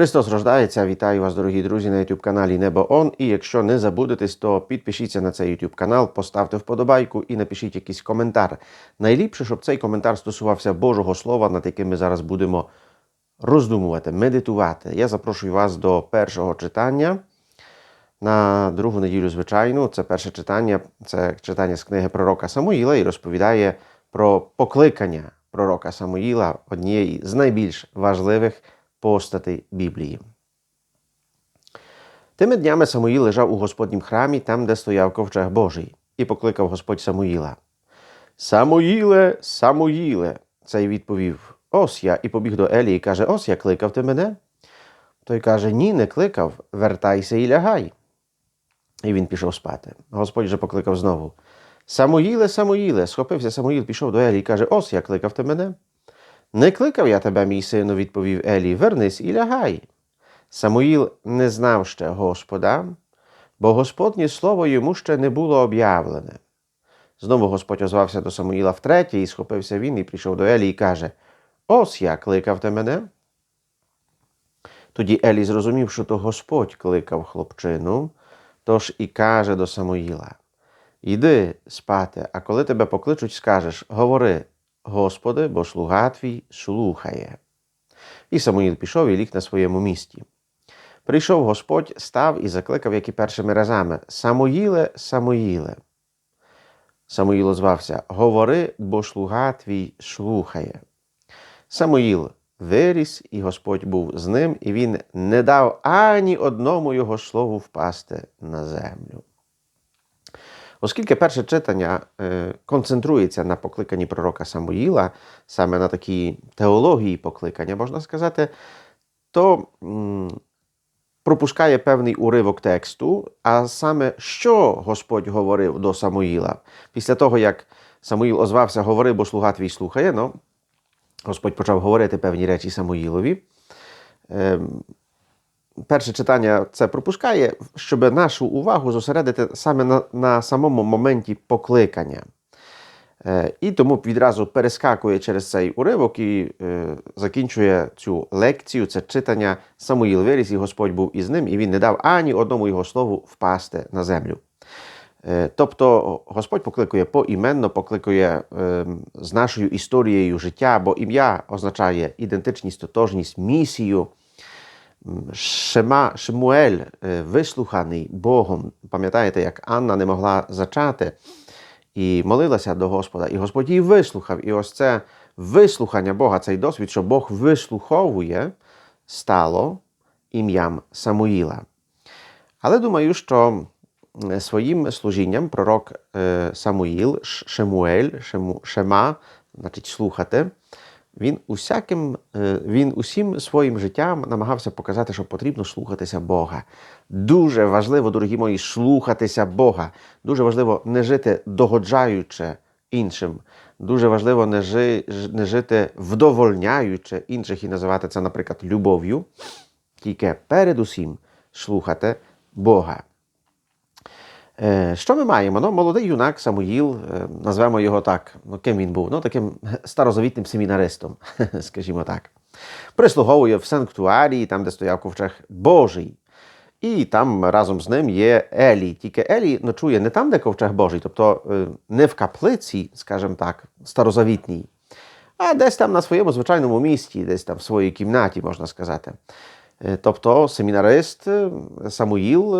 Христос рождається. Вітаю вас, дорогі друзі, на youtube каналі Небо Он. І якщо не забудетесь, то підпишіться на цей youtube канал, поставте вподобайку і напишіть якийсь коментар. Найліпше, щоб цей коментар стосувався Божого Слова, над яким ми зараз будемо роздумувати, медитувати. Я запрошую вас до першого читання. На другу неділю, звичайно, це перше читання, це читання з книги пророка Самуїла і розповідає про покликання пророка Самуїла, однієї з найбільш важливих постатей Біблії. Тими днями Самуїл лежав у Господнім храмі, там, де стояв ковчег Божий, і покликав Господь Самуїла. Самуїле, Самуїле, цей відповів: Ось я, і побіг до Елі і каже: Ось я кликав ти мене. Той каже: Ні, не кликав, вертайся і лягай. І він пішов спати. Господь же покликав знову. Самуїле, Самуїле, схопився Самуїл, пішов до Елі і каже: Ось я кликав ти мене. Не кликав я тебе, мій сину, відповів Елі, вернись і лягай. Самуїл не знав ще Господа, бо Господнє слово йому ще не було об'явлене. Знову Господь озвався до Самуїла втретє, і схопився він і прийшов до Елі і каже: Ось я кликав ти мене. Тоді Елі зрозумів, що то Господь кликав хлопчину, тож і каже до Самуїла: Іди спати, а коли тебе покличуть, скажеш: Говори, Господи, бо слуга твій слухає. І Самуїл пішов і ліг на своєму місці. Прийшов Господь, став і закликав, як і першими разами: Самуїле, Самуїле. Самуїл озвався: Говори, бо слуга твій слухає. Самуїл виріс, і Господь був з ним, і він не дав ані одному його слову впасти на землю. Оскільки перше читання е, концентрується на покликанні пророка Самуїла, саме на такій теології покликання, можна сказати, то пропускає певний уривок тексту, а саме, що Господь говорив до Самуїла. Після того, як Самуїл озвався, говори, бо слуга твій слухає, ну, Господь почав говорити певні речі Самуїлові. Перше читання це пропускає, щоб нашу увагу зосередити саме на, на самому моменті покликання. Е, і тому відразу перескакує через цей уривок і е, закінчує цю лекцію, це читання Самуїл виріс, і Господь був із ним, і він не дав ані одному його слову впасти на землю. Е, тобто Господь покликує поіменно, покликує е, з нашою історією життя, бо ім'я означає ідентичність, тотожність, місію. Шема, Шмуель е, вислуханий Богом. Пам'ятаєте, як Анна не могла зачати і молилася до Господа, і Господь її вислухав. І ось це вислухання Бога, цей досвід, що Бог вислуховує, стало ім'ям Самуїла. Але думаю, що своїм служінням пророк е, Самуїл, Шемуель, Шема, значить слухати. Він усяким, він усім своїм життям намагався показати, що потрібно слухатися Бога. Дуже важливо, дорогі мої, слухатися Бога. Дуже важливо не жити догоджаючи іншим. Дуже важливо не, жи, не жити вдовольняючи інших і називати це, наприклад, любов'ю. Тільки передусім слухати Бога. Що ми маємо? Ну, Молодий юнак Самуїл, назвемо його так. Ну, Ким він був? Ну, Таким старозавітним семінаристом, скажімо так. Прислуговує в санктуарії, там, де стояв ковчег Божий. І там разом з ним є Елі. Тільки Елі ночує не там, де ковчег Божий, тобто не в каплиці, скажімо так, старозавітній, а десь там на своєму звичайному місті, десь там в своїй кімнаті, можна сказати. Тобто семінарист Самуїл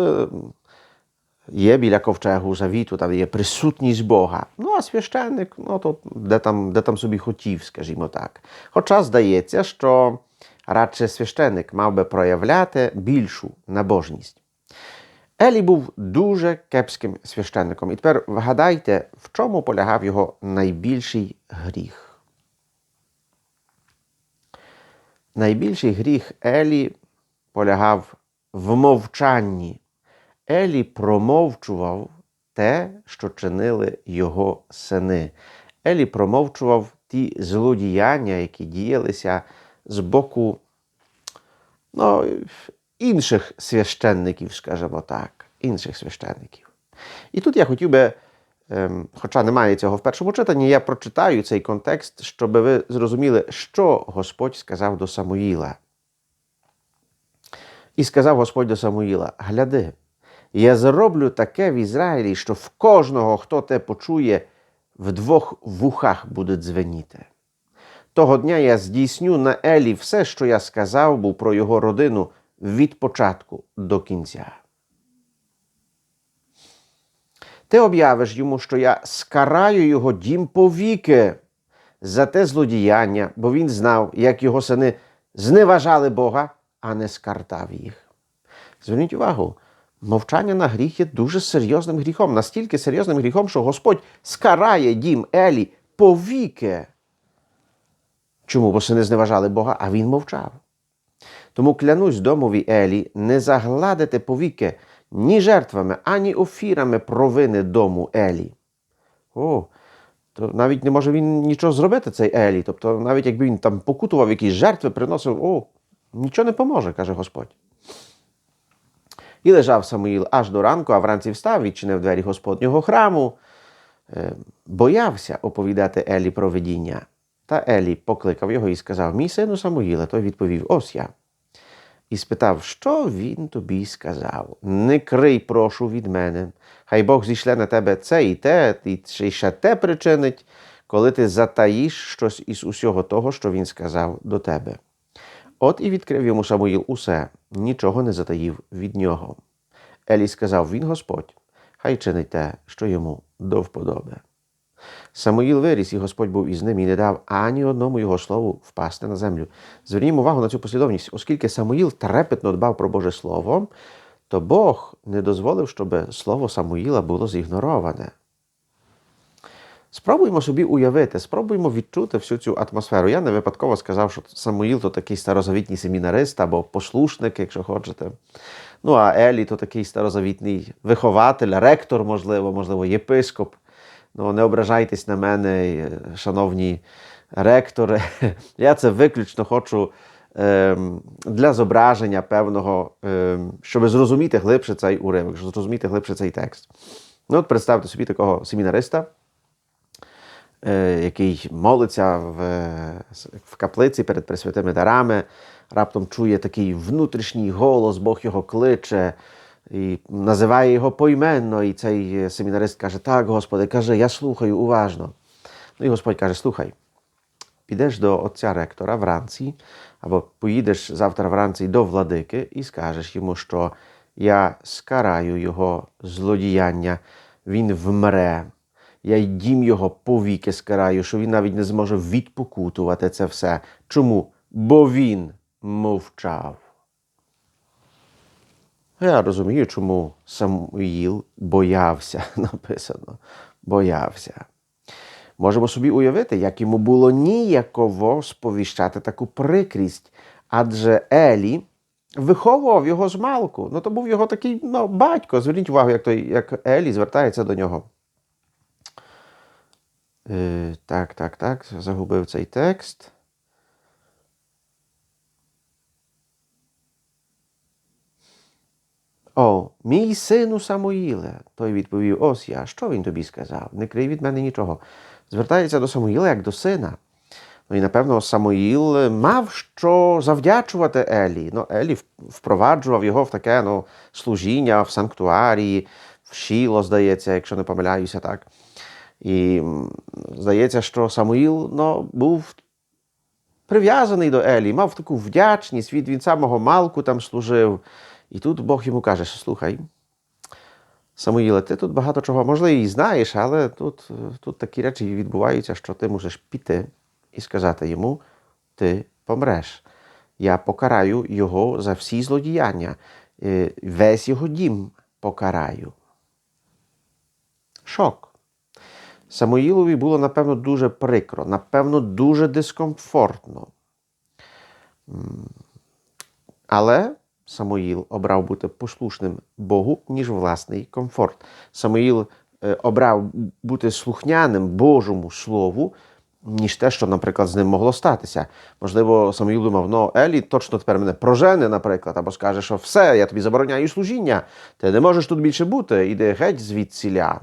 є біля ковчегу завіту, там є присутність Бога. Ну, а священник, ну, то де там, де там собі хотів, скажімо так. Хоча здається, що радше священник мав би проявляти більшу набожність. Елі був дуже кепським священником. І тепер вгадайте, в чому полягав його найбільший гріх. Найбільший гріх Елі полягав в мовчанні. Елі промовчував те, що чинили його сини. Елі промовчував ті злодіяння, які діялися з боку ну, інших священників, скажімо так, інших священників. І тут я хотів би, ем, хоча немає цього в першому читанні, я прочитаю цей контекст, щоб ви зрозуміли, що Господь сказав до Самуїла. І сказав Господь до Самуїла: Гляди, я зроблю таке в Ізраїлі, що в кожного, хто те почує, в двох вухах буде дзвеніти. Того дня я здійсню на Елі все, що я сказав був про його родину від початку до кінця. Ти об'явиш йому, що я скараю його дім повіки за те злодіяння, бо він знав, як його сини зневажали Бога, а не скартав їх. Зверніть увагу, мовчання на гріх є дуже серйозним гріхом, настільки серйозним гріхом, що Господь скарає дім Елі повіки. Чому? Бо сини зневажали Бога, а він мовчав. Тому клянусь домові Елі не загладити повіки ні жертвами, ані офірами провини дому Елі. О, то навіть не може він нічого зробити, цей Елі. Тобто, навіть якби він там покутував якісь жертви, приносив, о, нічого не поможе, каже Господь. І лежав Самуїл аж до ранку, а вранці встав, відчинив двері Господнього храму, е, боявся оповідати Елі про видіння. Та Елі покликав його і сказав: Мій сину Самуїле, той відповів: Ось я. І спитав, що він тобі сказав. Не крий, прошу від мене. Хай Бог зійшле на тебе це і те, і ще те причинить, коли ти затаїш щось із усього того, що він сказав до тебе. От і відкрив йому Самуїл усе, нічого не затаїв від нього. Елі сказав: Він Господь, хай чинить те, що йому до вподоби. Самуїл виріс, і Господь був із ним і не дав ані одному його слову впасти на землю. Звернімо увагу на цю послідовність, оскільки Самуїл трепетно дбав про Боже Слово, то Бог не дозволив, щоб слово Самуїла було зігнороване. Спробуємо собі уявити, спробуємо відчути всю цю атмосферу. Я не випадково сказав, що Самуїл то такий старозавітній семінарист або послушник, якщо хочете. Ну, а Елі то такий старозавітний вихователь, ректор, можливо, можливо, єпископ. Ну, не ображайтесь на мене, шановні ректори. Я це виключно хочу ем, для зображення певного, ем, щоб зрозуміти глибше цей уривок, щоб зрозуміти глибше цей текст. Ну, от представте собі такого семінариста, е, який молиться в, в каплиці перед пресвятими дарами, раптом чує такий внутрішній голос, Бог його кличе і називає його поіменно, і цей семінарист каже: Так, Господи, каже, я слухаю уважно. Ну і Господь каже: Слухай, підеш до отця ректора вранці, або поїдеш завтра вранці до владики і скажеш йому, що я скараю його злодіяння, він вмре. Я й дім його повіки скараю, що він навіть не зможе відпокутувати це все. Чому? Бо він мовчав. Я розумію, чому Самуїл боявся, написано, боявся. Можемо собі уявити, як йому було ніяково сповіщати таку прикрість, адже Елі виховував його з малку. Ну, то був його такий ну, батько. Зверніть увагу, як той, як Елі звертається до нього. Е, Так, так, так, загубив цей текст. О, мій сину Самуїле, той відповів: Ось я, що він тобі сказав? Не крий від мене нічого. Звертається до Самуїла як до сина. Ну і напевно Самуїл мав що завдячувати Елі. Ну, Елі впроваджував його в таке ну, служіння в санктуарії, в Шіло, здається, якщо не помиляюся так. І здається, що Самуїл ну, був прив'язаний до Елі, мав таку вдячність, від він самого малку там служив. І тут Бог йому каже, слухай, Самуїле, ти тут багато чого, можливо, і знаєш, але тут, тут такі речі відбуваються, що ти можеш піти і сказати йому, ти помреш. Я покараю його за всі злодіяння, весь його дім покараю. Шок. Самуїлові було, напевно, дуже прикро, напевно, дуже дискомфортно. Але Самуїл обрав бути послушним Богу, ніж власний комфорт. Самуїл обрав бути слухняним Божому Слову, ніж те, що, наприклад, з ним могло статися. Можливо, Самуїл думав, ну, Елі точно тепер мене прожене, наприклад, або скаже, що все, я тобі забороняю служіння, ти не можеш тут більше бути, іди геть звідсіля.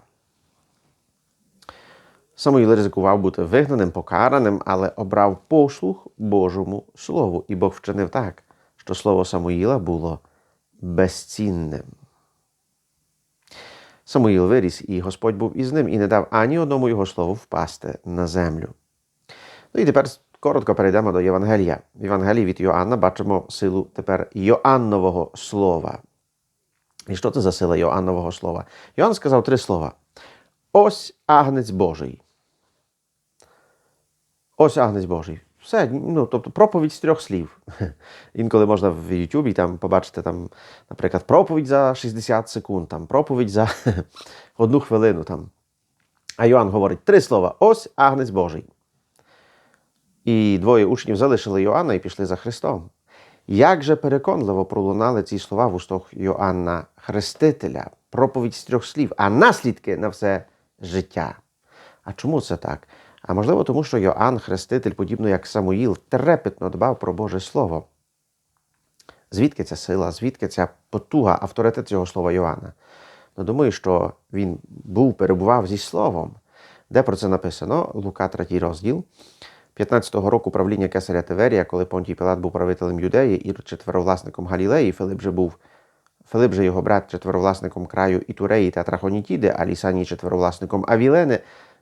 Самуїл ризикував бути вигнаним, покараним, але обрав послух Божому Слову. І Бог вчинив так, що слово Самуїла було безцінним. Самуїл виріс, і Господь був із ним і не дав ані одному його слову впасти на землю. Ну і тепер коротко перейдемо до Євангелія. В Євангелії від Йоанна бачимо силу тепер Йоаннового слова. І що це за сила Йоаннового слова? Йоанн сказав три слова: Ось агнець Божий. Ось агнець Божий. Все, ну, тобто проповідь з трьох слів. Інколи можна в Ютубі там побачити, там, наприклад, проповідь за 60 секунд, там, проповідь за одну хвилину. Там. А Йоанн говорить три слова: ось агнець Божий. І двоє учнів залишили Йоанна і пішли за Христом. Як же переконливо пролунали ці слова в устах Йоанна Хрестителя, проповідь з трьох слів, а наслідки на все життя. А чому це так? А можливо, тому що Йоанн Хреститель, подібно як Самуїл, трепетно дбав про Боже Слово. Звідки ця сила, звідки ця потуга, авторитет цього слова Йоанна? Ну, думаю, що він був, перебував зі Словом. Де про це написано? Лука, 3 розділ. 15-го року правління Кесаря Теверія, коли Понтій Пілат був правителем Юдеї і четверовласником Галілеї, Филип же був Филип же його брат четверовласником краю Ітуреї та Трахонітіди, а Лісаній четверовласником Авілени,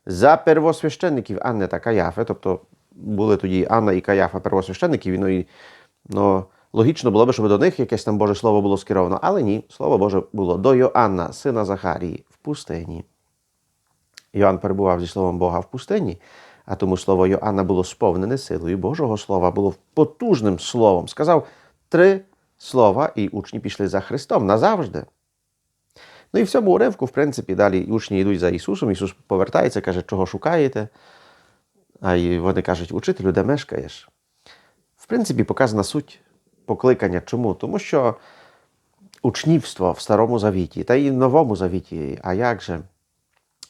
за первосвященників Анни та Каяфи, тобто були тоді Анна і Каяфа первосвященників, ну, і, ну, логічно було б, щоб до них якесь там Боже Слово було скеровано, але ні, Слово Боже було до Йоанна, сина Захарії, в пустині. Йоанн перебував зі Словом Бога в пустині, а тому слово Йоанна було сповнене силою Божого Слова, було потужним словом. Сказав три слова, і учні пішли за Христом назавжди. Ну і в цьому уривку, в принципі, далі учні йдуть за Ісусом. Ісус повертається, каже, чого шукаєте. А й вони кажуть, учителю, де мешкаєш? В принципі, показана суть покликання. Чому? Тому що учнівство в Старому Завіті та й в Новому Завіті, а як же?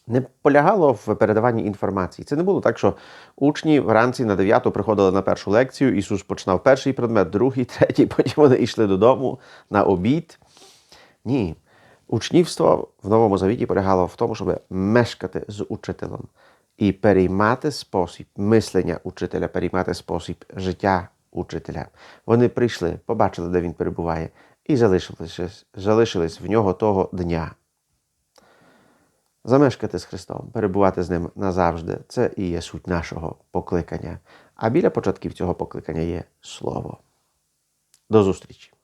Не полягало в передаванні інформації. Це не було так, що учні вранці на 9 приходили на першу лекцію, Ісус починав перший предмет, другий, третій, потім вони йшли додому на обід. Ні. Учнівство в Новому Завіті полягало в тому, щоб мешкати з учителем і переймати спосіб мислення учителя, переймати спосіб життя учителя. Вони прийшли, побачили, де він перебуває, і залишилися, залишились в нього того дня. Замешкати з Христом, перебувати з Ним назавжди це і є суть нашого покликання. А біля початків цього покликання є Слово. До зустрічі!